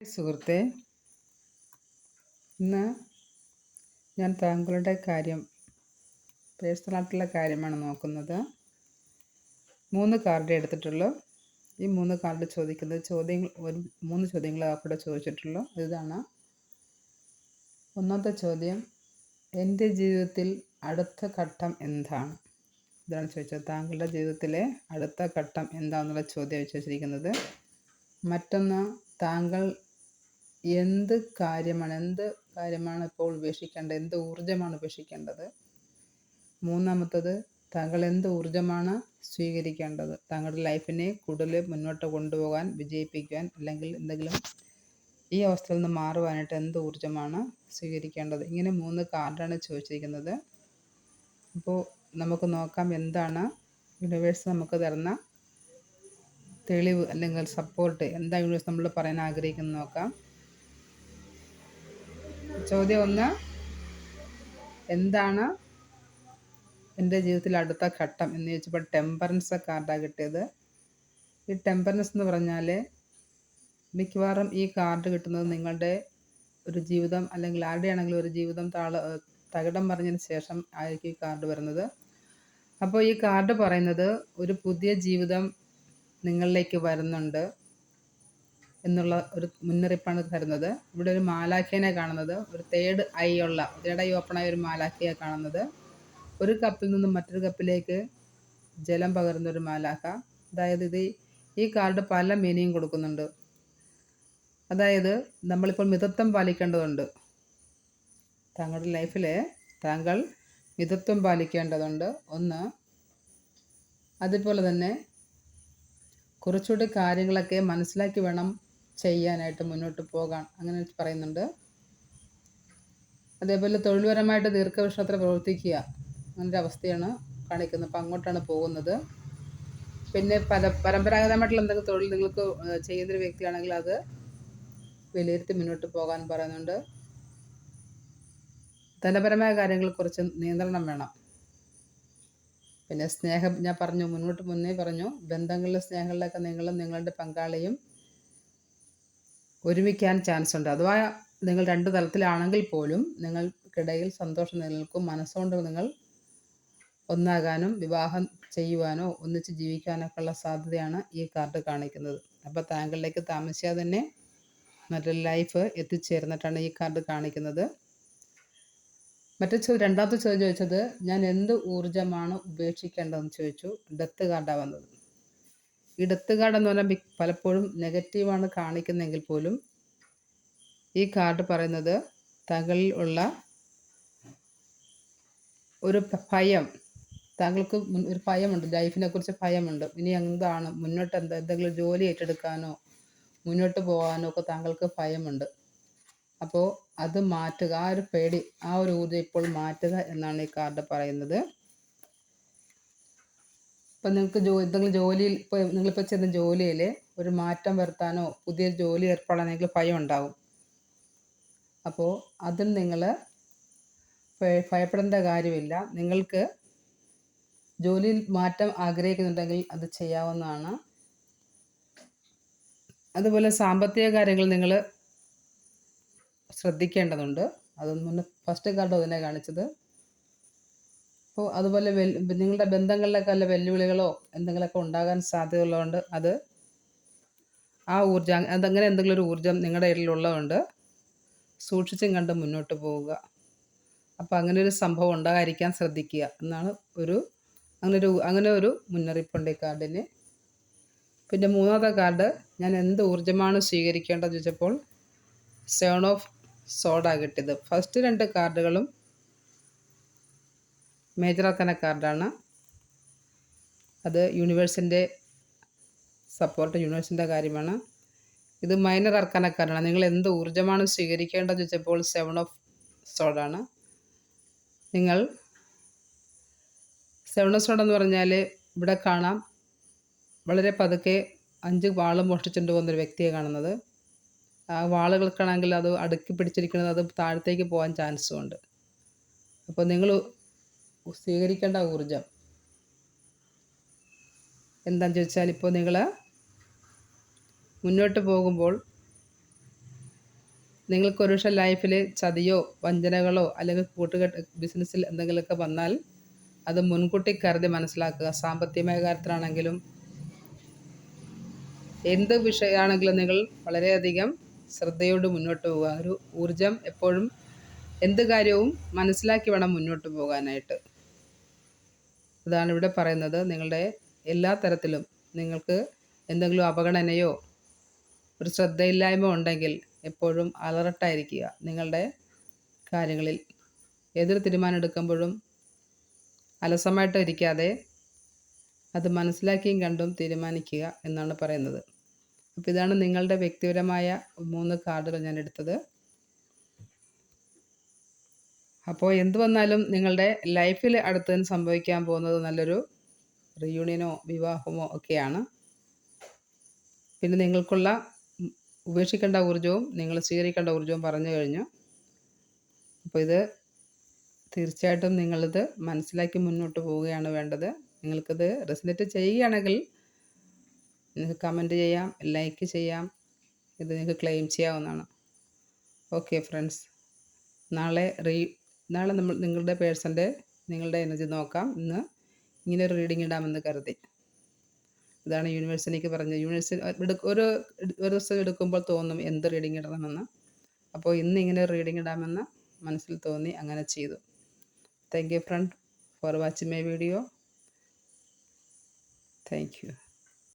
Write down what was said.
സുഹൃത്തെ ഇന്ന് ഞാൻ താങ്കളുടെ കാര്യം പേഴ്സണലായിട്ടുള്ള കാര്യമാണ് നോക്കുന്നത്. മൂന്ന് കാർഡ് എടുത്തിട്ടുള്ളൂ. ഈ മൂന്ന് കാർഡ് ചോദിക്കുന്നത് ചോദ്യങ്ങൾ ഒരു മൂന്ന് ചോദ്യങ്ങൾ അവിടെ ചോദിച്ചിട്ടുള്ളൂ. ഇതാണ്. ഒന്നാമത്തെ ചോദ്യം എന്റെ ജീവിതത്തിൽ അടുത്ത ഘട്ടം എന്താണ്? ഇതാണ് ചോദിച്ചത്. താങ്കളുടെ ജീവിതത്തിലെ അടുത്ത ഘട്ടം എന്താണെന്നുള്ള ചോദ്യം ചോദിച്ചിരിക്കുന്നത്. മറ്റൊന്ന് താങ്കൾ എന്ത് കാര്യമാണ് എന്ത് കാര്യമാണ് ഇപ്പോൾ ഉപേക്ഷിക്കേണ്ടത് എന്ത് ഊർജമാണ് ഉപേക്ഷിക്കേണ്ടത്? മൂന്നാമത്തത് താങ്കൾ എന്ത് ഊർജമാണ് സ്വീകരിക്കേണ്ടത്? താങ്കളുടെ ലൈഫിനെ കൂടുതൽ മുന്നോട്ട് കൊണ്ടുപോകാൻ വിജയിപ്പിക്കാൻ അല്ലെങ്കിൽ എന്തെങ്കിലും ഈ അവസ്ഥയിൽ നിന്ന് മാറുവാനായിട്ട് എന്ത് ഊർജമാണ് സ്വീകരിക്കേണ്ടത്? ഇങ്ങനെ മൂന്ന് കാർഡാണ് ചോദിച്ചിരിക്കുന്നത്. അപ്പോൾ നമുക്ക് നോക്കാം എന്താണ് യൂണിവേഴ്സ് നമുക്ക് തരുന്ന തെളിവ് അല്ലെങ്കിൽ സപ്പോർട്ട് എന്താ യൂണിവേഴ്സ് നമ്മൾ പറയാൻ ആഗ്രഹിക്കുന്നത് നോക്കാം. ചോദ്യം ഒന്ന്. എന്താണ് എന്റെ ജീവിതത്തിൽ അടുത്ത ഘട്ടം എന്ന് ചോദിച്ചപ്പോൾ ടെമ്പറൻസ് കാർഡാണ് കിട്ടിയത്. ഈ ടെമ്പറൻസ് എന്ന് പറഞ്ഞാൽ മിക്കവാറും ഈ കാർഡ് കിട്ടുന്നത് നിങ്ങളുടെ ഒരു ജീവിതം അല്ലെങ്കിൽ ആരുടെയാണെങ്കിലും ഒരു ജീവിതം താള തകിടം പറഞ്ഞതിന് ശേഷം ആയിരിക്കും ഈ കാർഡ് വരുന്നത്. അപ്പോൾ ഈ കാർഡ് പറയുന്നത് ഒരു പുതിയ ജീവിതം നിങ്ങളിലേക്ക് വരുന്നുണ്ട്. എന്നുള്ള ഒരു മുന്നറിയിപ്പാണ് തരുന്നത്. ഇവിടെ ഒരു മാലാഖേനെ കാണുന്നത്. ഒരു തേർഡ് ഐ ഉള്ള തേർഡ് ഐ ഓപ്പണായ ഒരു മാലാഖയെ കാണുന്നത്. ഒരു കപ്പിൽ നിന്നും മറ്റൊരു കപ്പിലേക്ക് ജലം പകരുന്ന ഒരു മാലാഖ. അതായത് ഇത് ഈ കാർഡ് പല മീനിങ് കൊടുക്കുന്നുണ്ട്. അതായത് നമ്മളിപ്പോൾ മിതത്വം പാലിക്കേണ്ടതുണ്ട്. താങ്കളുടെ ലൈഫിൽ താങ്കൾ മിതത്വം പാലിക്കേണ്ടതുണ്ട്. ഒന്ന് അതുപോലെ തന്നെ കുറച്ചുകൂടി കാര്യങ്ങളൊക്കെ മനസ്സിലാക്കി വേണം ചെയ്യാനായിട്ട് മുന്നോട്ട് പോകാൻ അങ്ങനെ പറയുന്നുണ്ട്. അതേപോലെ തൊഴിൽപരമായിട്ട് ദീർഘവൃക്ഷത്തിൽ പ്രവർത്തിക്കുക. അങ്ങനൊരു അവസ്ഥയാണ് കാണിക്കുന്നത്. അപ്പം അങ്ങോട്ടാണ് പോകുന്നത്. പിന്നെ പല പരമ്പരാഗതമായിട്ടുള്ള എന്തെങ്കിലും തൊഴിൽ നിങ്ങൾക്ക് ചെയ്യുന്നൊരു വ്യക്തിയാണെങ്കിൽ അത് വിലയിരുത്തി മുന്നോട്ട് പോകാൻ പറയുന്നുണ്ട്. ധനപരമായ കുറച്ച് നിയന്ത്രണം വേണം. പിന്നെ സ്നേഹം ഞാൻ പറഞ്ഞു മുന്നോട്ട് മുന്നേ പറഞ്ഞു ബന്ധങ്ങളിലെ സ്നേഹങ്ങളിലൊക്കെ നിങ്ങളും നിങ്ങളുടെ പങ്കാളിയും ഒരുമിക്കാൻ ചാൻസ് ഉണ്ട്. അഥവാ നിങ്ങൾ രണ്ട് തലത്തിലാണെങ്കിൽ പോലും നിങ്ങൾക്കിടയിൽ സന്തോഷം നിലനിൽക്കും മനസ്സുകൊണ്ട് നിങ്ങൾ ഒന്നാകാനും വിവാഹം ചെയ്യുവാനോ ഒന്നിച്ച് ജീവിക്കാനൊക്കെ ഉള്ള സാധ്യതയാണ് ഈ കാർഡ് കാണിക്കുന്നത്. അപ്പോൾ താങ്കളിലേക്ക് താമസിയാതെ തന്നെ നല്ല ലൈഫ് എത്തിച്ചേർന്നിട്ടാണ് ഈ കാർഡ് കാണിക്കുന്നത്. മറ്റു ചോദ്യം രണ്ടാമത്തെ ചോദ്യം ചോദിച്ചത് ഞാൻ എന്ത് ഊർജമാണ് ഉപേക്ഷിക്കേണ്ടതെന്ന് ചോദിച്ചു. ഡെത്ത് കാർഡാണ് വന്നത്. ഈ ഡെത്ത് കാർഡ് എന്ന് പറഞ്ഞാൽ പലപ്പോഴും നെഗറ്റീവാണ് കാണിക്കുന്നതെങ്കിൽ പോലും ഈ കാർഡ് പറയുന്നത് തകളിൽ ഉള്ള ഒരു ഭയം. താങ്കൾക്ക് ഒരു ഭയമുണ്ട്. ലൈഫിനെ കുറിച്ച് ഭയമുണ്ട്. ഇനി എന്താണ്? മുന്നോട്ട് എന്താ എന്തെങ്കിലും ജോലി ഏറ്റെടുക്കാനോ മുന്നോട്ട് പോകാനോ ഒക്കെ താങ്കൾക്ക് ഭയമുണ്ട്. അപ്പോൾ അത് മാറ്റുക. ആ ഒരു പേടി ആ ഒരു ഊർജം ഇപ്പോൾ മാറ്റുക എന്നാണ് ഈ കാർഡ് പറയുന്നത്. ഇപ്പം നിങ്ങൾക്ക് ജോ എന്തെങ്കിലും ജോലിയിൽ ഇപ്പോൾ നിങ്ങളിപ്പോൾ ചെന്ന ജോലിയിൽ ഒരു മാറ്റം വരുത്താനോ പുതിയ ജോലി ഏർപ്പെടാനെങ്കിൽ ഭയം ഉണ്ടാവും. അപ്പോൾ അതിൽ നിങ്ങൾ ഭയപ്പെടേണ്ട കാര്യമില്ല. നിങ്ങൾക്ക് ജോലിയിൽ മാറ്റം ആഗ്രഹിക്കുന്നുണ്ടെങ്കിൽ അത് ചെയ്യാവുന്നതാണ്. അതുപോലെ സാമ്പത്തിക കാര്യങ്ങൾ നിങ്ങൾ ശ്രദ്ധിക്കേണ്ടതുണ്ട്. അതൊന്നും ഫസ്റ്റ് കാർഡ് അതിനെ കാണിച്ചത് അപ്പോൾ അതുപോലെ നിങ്ങളുടെ ബന്ധങ്ങളിലൊക്കെ വല്ല വെല്ലുവിളികളോ എന്തെങ്കിലുമൊക്കെ ഉണ്ടാകാൻ സാധ്യതയുള്ളതുകൊണ്ട് അത് ആ ഊർജം അതങ്ങനെ എന്തെങ്കിലും ഒരു ഊർജം നിങ്ങളുടെ ഇടയിലുള്ളതുകൊണ്ട് സൂക്ഷിച്ചും കണ്ട് മുന്നോട്ട് പോവുക. അപ്പോൾ അങ്ങനെ ഒരു സംഭവം ഉണ്ടാകാതിരിക്കാൻ ശ്രദ്ധിക്കുക എന്നാണ് ഒരു അങ്ങനെ ഒരു അങ്ങനെ ഒരു മുന്നറിയിപ്പുണ്ട് ഈ കാർഡിന്. പിന്നെ മൂന്നാമത്തെ കാർഡ് ഞാൻ എന്ത് ഊർജമാണ് സ്വീകരിക്കേണ്ടതെന്ന് ചോദിച്ചപ്പോൾ സെവൺ ഓഫ് സോഡാ കിട്ടിയത്. ഫസ്റ്റ് രണ്ട് കാർഡുകളും മേജർ അർക്കന കാർഡാണ് അത് യൂണിവേഴ്സിന്റെ സപ്പോർട്ട് യൂണിവേഴ്സിന്റെ കാര്യമാണ്. ഇത് മൈനർ ആർക്കാന കാർഡാണ് നിങ്ങൾ എന്ത് ഊർജമാണ് സ്വീകരിക്കേണ്ടതെന്ന് ചോദിച്ചപ്പോൾ സെവൻ ഓഫ് സോഡാണ് നിങ്ങൾ സെവൻ ഓഫ് സോഡ് എന്ന് പറഞ്ഞാൽ ഇവിടെ കാണാം. വളരെ പതുക്കെ അഞ്ച് വാൾ മോഷ്ടിച്ചുകൊണ്ട് പോകുന്നൊരു വ്യക്തിയെ കാണുന്നത്. ആ വാളുകൾക്കാണെങ്കിൽ അത് അടുക്കി പിടിച്ചിരിക്കുന്നത് അത് താഴത്തേക്ക് പോകാൻ ചാൻസും ഉണ്ട് അപ്പോൾ നിങ്ങൾ സ്വീകരിക്കേണ്ട ഊർജം എന്താണെന്ന് ചോദിച്ചാൽ ഇപ്പോൾ നിങ്ങൾ മുന്നോട്ട് പോകുമ്പോൾ നിങ്ങൾക്ക് ഒരു പക്ഷേ ലൈഫിൽ ചതിയോ വഞ്ചനകളോ അല്ലെങ്കിൽ കൂട്ടുകെട്ട് ബിസിനസ്സിൽ എന്തെങ്കിലുമൊക്കെ വന്നാൽ അത് മുൻകൂട്ടി കരുതി മനസ്സിലാക്കുക. സാമ്പത്തികമായ കാര്യത്തിലാണെങ്കിലും എന്ത് വിഷയമാണെങ്കിലും നിങ്ങൾ വളരെയധികം ശ്രദ്ധയോട് മുന്നോട്ട് പോകുക ഒരു ഊർജം എപ്പോഴും എന്ത് കാര്യവും മനസ്സിലാക്കി വേണം മുന്നോട്ട് പോകാനായിട്ട്. അതാണ് ഇവിടെ പറയുന്നത്. നിങ്ങളുടെ എല്ലാ തരത്തിലും നിങ്ങൾക്ക് എന്തെങ്കിലും അവഗണനയോ ഒരു ശ്രദ്ധയില്ലായ്മ ഉണ്ടെങ്കിൽ എപ്പോഴും അലർട്ടായിരിക്കുക നിങ്ങളുടെ കാര്യങ്ങളിൽ. ഏതൊരു തീരുമാനം എടുക്കുമ്പോഴും അലസമായിട്ട് ഇരിക്കാതെ അത് മനസ്സിലാക്കിയും കണ്ടും തീരുമാനിക്കുക എന്നാണ് പറയുന്നത്. അപ്പോൾ ഇതാണ് നിങ്ങളുടെ വ്യക്തിപരമായ മൂന്ന് കാർഡുകൾ ഞാൻ എടുത്തത്. അപ്പോൾ എന്ത് വന്നാലും നിങ്ങളുടെ ലൈഫിൽ അടുത്തതിന് സംഭവിക്കാൻ പോകുന്നത് നല്ലൊരു റിയൂണിയനോ വിവാഹമോ ഒക്കെയാണ്. പിന്നെ നിങ്ങൾക്കുള്ള ഉപേക്ഷിക്കേണ്ട ഊർജവും നിങ്ങൾ സ്വീകരിക്കേണ്ട ഊർജവും പറഞ്ഞു കഴിഞ്ഞു. അപ്പോൾ ഇത് തീർച്ചയായിട്ടും നിങ്ങളിത് മനസ്സിലാക്കി മുന്നോട്ട് പോവുകയാണ് വേണ്ടത്. നിങ്ങൾക്കിത് റെസിനേറ്റ് ചെയ്യുകയാണെങ്കിൽ നിങ്ങൾക്ക് കമന്റ് ചെയ്യാം ലൈക്ക് ചെയ്യാം ഇത് നിങ്ങൾക്ക് ക്ലെയിം ചെയ്യാവുന്നതാണ്. ഓക്കെ ഫ്രണ്ട്സ് നാളെ റീ നാളെ നമ്മൾ നിങ്ങളുടെ പേഴ്സന്റെ നിങ്ങളുടെ എനർജി നോക്കാം. ഇന്ന് ഇങ്ങനെ ഒരു റീഡിംഗ് ഇടാമെന്ന് കരുതി. ഇതാണ് യൂണിവേഴ്സ് എനിക്ക് പറഞ്ഞത്. യൂണിവേഴ്സ് ഒരു ഒരു ദിവസം എടുക്കുമ്പോൾ തോന്നും എന്ത് റീഡിംഗ് ഇടണമെന്ന്. അപ്പോൾ ഇന്ന് ഇങ്ങനെ റീഡിംഗ് ഇടാമെന്ന് മനസ്സിൽ തോന്നി അങ്ങനെ ചെയ്തു. Thank you friend for watching my video thank you